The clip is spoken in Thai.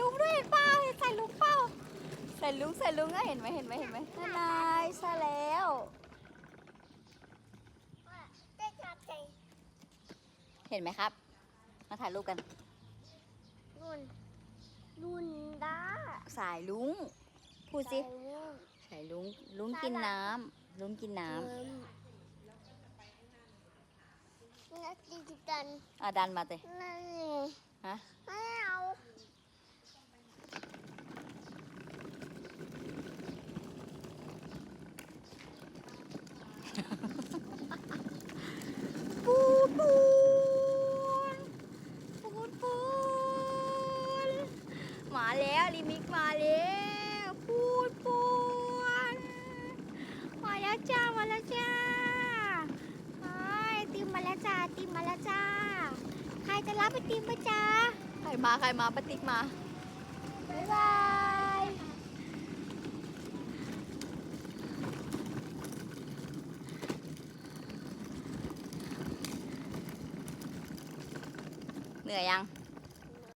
ลุงด้วยเปล่าเห็นใส่ลุงเปล่าใส่ลุงใส่ลุงเห็นไหมเห็นไหมเห็นไหมนั่นายใช่แล้วเห็นไหมครับ มาถ่ายรูปกันรุ่นรุ่นด้าสายลุงพูดสิใส่ลูกสายลุงลุงกินน้ำลุงกินน้ำเอิ่มนี่ตีจิกันอะดันมาเตะฮะ ไม่เอา ปูนปูนปูนปูนมาแล้วลิมิกมาแล้วปูนปูนมาแล้วจ้ามาแล้วจ้าไอติมมาแล้วจ้าไอติมมาแล้วจ้า ใครจะรับไอติมมาจ้าใครมาใครมาปะติ๊กมาบ๊ายบาย เหนื่อยยัง